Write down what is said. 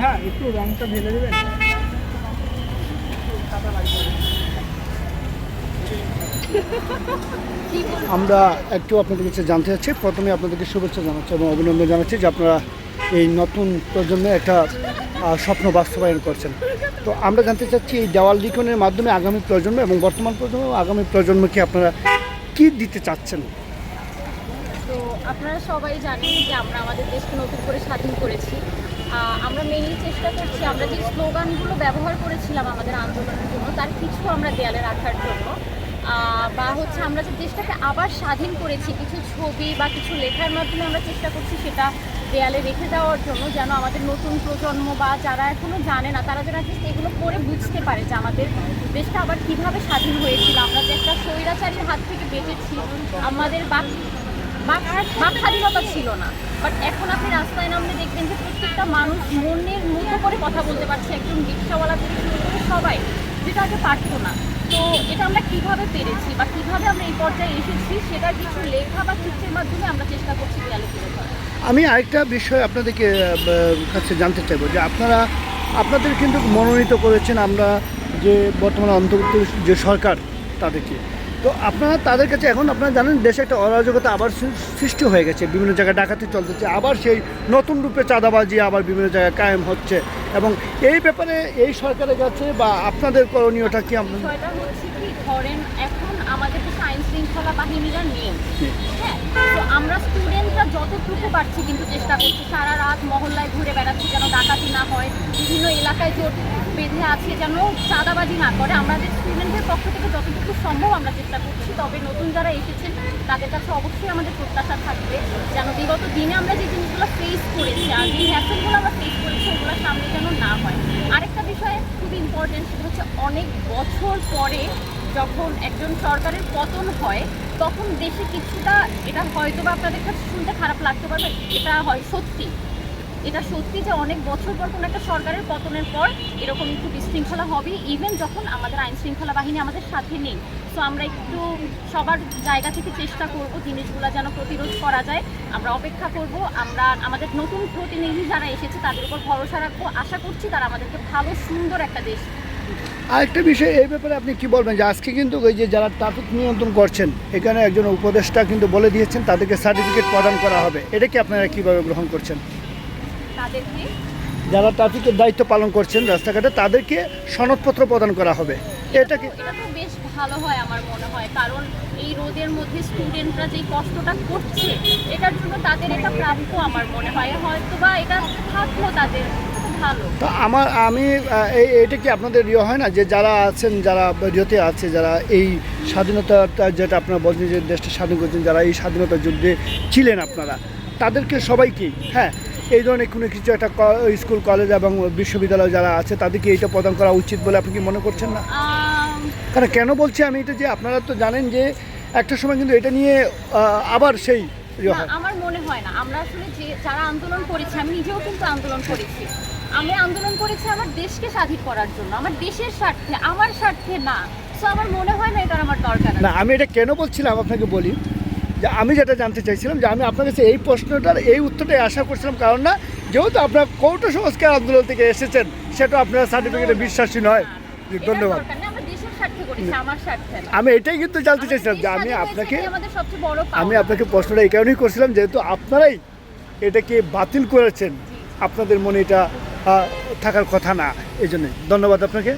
হ্যাঁ একটু রংটা ঢেলে দেবেন। আমরা একটু আপনাদের কাছে জানতে চাচ্ছি প্রথমে আপনাদেরকে শুভেচ্ছা জানাচ্ছি এবং অভিনন্দন জানাচ্ছি যে আপনারা এই নতুন প্রজন্মে একটা স্বপ্ন বাস্তবায়ন করছেন। তো আমরা জানতে চাচ্ছি এই দেওয়াল লিখনের মাধ্যমে আগামী প্রজন্ম এবং বর্তমান প্রজন্ম আগামী প্রজন্মকে আপনারা কি দিতে চাচ্ছেন? তো আপনারা সবাই জানেন যে আমরা আমাদের দেশকে নতুন করে স্বাধীন করেছি। আমরা মেইনলি চেষ্টা করছি, আমরা যে স্লোগানগুলো ব্যবহার করেছিলাম আমাদের আন্দোলনের জন্য, তার কিছু আমরা দেয়ালে রাখার জন্য। বা হচ্ছে আমরা যে দেশটাকে আবার স্বাধীন করেছি, কিছু ছবি বা কিছু লেখার মাধ্যমে আমরা চেষ্টা করছি সেটা দেয়ালে রেখে দেওয়ার জন্য, যেন আমাদের নতুন প্রজন্ম বা যারা এখনও জানে না, তারা যেন just এগুলো পড়ে বুঝতে পারে যে আমাদের দেশটা আবার কীভাবে স্বাধীন হয়েছিল। আমরা যে একটা স্বৈরাচারীর হাত থেকে বেঁচেছি, আমাদের বাক বাক স্বাধীনতা ছিল না। বাট এখন আপনি রাস্তায় নামলে দেখবেন যে প্রত্যেকটা মানুষ মনের মতো করে কথা বলতে পারছে। একজন রিক্সাওয়ালা থেকে শুরু করে সবাই, যেটা আগে পারতো না। তো এটা আমরা কীভাবে পেরেছি বা কীভাবে আমরা এই পর্যায়ে এসেছি সেটা কিছু লেখা বা চিত্রের মাধ্যমে আমরা চেষ্টা করছি দেয়ালে তুলে আমি আরেকটা বিষয় আপনাদেরকে কাছে জানতে চাইব যে আপনারা, আপনাদের কিন্তু মনোনীত করেছেন আমরা যে বর্তমানে অন্তর্ভুক্ত যে সরকার তাদেরকে। তো আপনারা তাদের কাছে এখন আপনারা জানেন দেশে একটা অরাজকতা আবার সৃষ্টি হয়ে গেছে বিভিন্ন জায়গায় ডাকাতি চলতেছে আবার সেই নতুন রূপে চাঁদাবাজি আবার বিভিন্ন জায়গায় কায়েম হচ্ছে এবং এই ব্যাপারে এই সরকারের কাছে বা আপনাদের করণীয়টা কি কি ধরেন এখন আমাদের দেশে আইন শৃঙ্খলা বাহিনীরা নেই। হ্যাঁ তো আমরা স্টুডেন্টরা যতটুকু পারছি কিন্তু চেষ্টা করছি সারা রাত মহল্লায় ঘুরে বেড়াচ্ছি যেন ডাকাতি না হয় বিভিন্ন এলাকায় জোট বেঁধে আছে যেন চাঁদাবাজি না করে। আমাদের স্টুডেন্টদের পক্ষ থেকে যতটুকু সম্ভব আমরা চেষ্টা করছি, তবে নতুন যারা এসেছেন, তাদের কাছে অবশ্যই আমাদের প্রত্যাশা থাকবে যেন বিগত দিনে আমরা যে জিনিসগুলো ফেস করেছি, আর যে হ্যাসেলগুলো আমরা ফেস করেছি, ওগুলো সামনে যেন না হয়। আরেকটা বিষয় খুব ইম্পর্টেন্ট সেটা হচ্ছে অনেক বছর পরে যখন একজন সরকারের পতন হয়, তখন দেশে কিছুটা এটা হয়তো বা আপনাদের কাছে শুনতে খারাপ লাগতে পারবে এটা হয় সত্যি। এটা সত্যি যে অনেক বছর পর কোনো একটা সরকারের পতনের পর এরকম একটু বিশৃঙ্খলা হবে ইভেন যখন আমাদের আইন শৃঙ্খলা বাহিনী আমাদের সাথে নেই। সো আমরা একটু সবার জায়গা থেকে চেষ্টা করব জিনিসগুলো যেন প্রতিরোধ করা যায়। আমরা অপেক্ষা করব, আমরা আমাদের নতুন প্রতিনিধি যারা এসেছে তাদের উপর ভরসা রাখব। আশা করছি তারা আমাদেরকে ভালো, সুন্দর একটা দেশ আরেকটা বিষয়, এই ব্যাপারে আপনি কি বলবেন? যে আজকে কিন্তু ওই যে যারা ট্রাফিক নিয়ন্ত্রণ করছেন, এখানে একজন উপদেষ্টা কিন্তু বলে দিয়েছেন তাদেরকে সার্টিফিকেট প্রদান করা হবে। এটা কি আপনারা কীভাবে গ্রহণ করছেন? তাদেরকে? যারা ট্রাফিকের দায়িত্ব পালন করছেন রাস্তাঘাটে তাদেরকে সনদপত্র প্রদান করা হবে। এটা কি এটা তো বেশ ভালো হয় আমার মনে হয় কারণ এই রোদের মধ্যে স্টুডেন্টরা যে কষ্টটা করছে এটার জন্য তাদের এটা প্রাপ্য আমার মনে হয়। হয়তো বা এটা থাকল তাদের তো আমার আমি এই এটা কি আপনাদের ইয়ে হয় না যে যারা আছেন যারা ইয়েতে আছে যারা এই স্বাধীনতা যেটা আপনারা বলছেন যে দেশটা স্বাধীন করছেন যারা এই স্বাধীনতা যুদ্ধে ছিলেন আপনারা তাদেরকে সবাইকেই হ্যাঁ এই ধরনের কোনো কিছু একটা স্কুল কলেজ এবং বিশ্ববিদ্যালয় যারা আছে তাদেরকে এইটা প্রদান করা উচিত বলে আপনি কি মনে করছেন না? কারণ কেন বলছি আমি এটা যে আপনারা তো জানেন যে একটা সময় কিন্তু এটা নিয়ে আবার সেই ইয়ে আমার মনে হয় না। আমরা আসলে যে যারা আন্দোলন করেছি আমি নিজেও কিন্তু আন্দোলন করেছি। আমি আন্দোলন করেছি আমার দেশকে স্বাধীন করার জন্য আমার দেশের স্বার্থে আমার স্বার্থে না। সো আমার মনে হয় না এটা আমার দরকার। না আমি এটা কেন বলছিলাম আপনাকে বলি? যে আমি যেটা জানতে চাইছিলাম যে আমি আপনার কাছে এই প্রশ্নটার এই উত্তরটাই আশা করছিলাম। কারণ না যেহেতু আপনার কৌট সংস্কার আন্দোলন থেকে এসেছেন সেটা আপনার সার্টিফিকেটে বিশ্বাসী নয়। ধন্যবাদ। আমি এটাই কিন্তু জানতে চাইছিলাম যে আমি আপনাকে। আমি আপনাকে প্রশ্নটা এই কারণেই করছিলাম যেহেতু আপনারাই এটাকে বাতিল করেছেন। আপনাদের মনে এটা থাকার কথা না এই জন্যই ধন্যবাদ আপনাকে।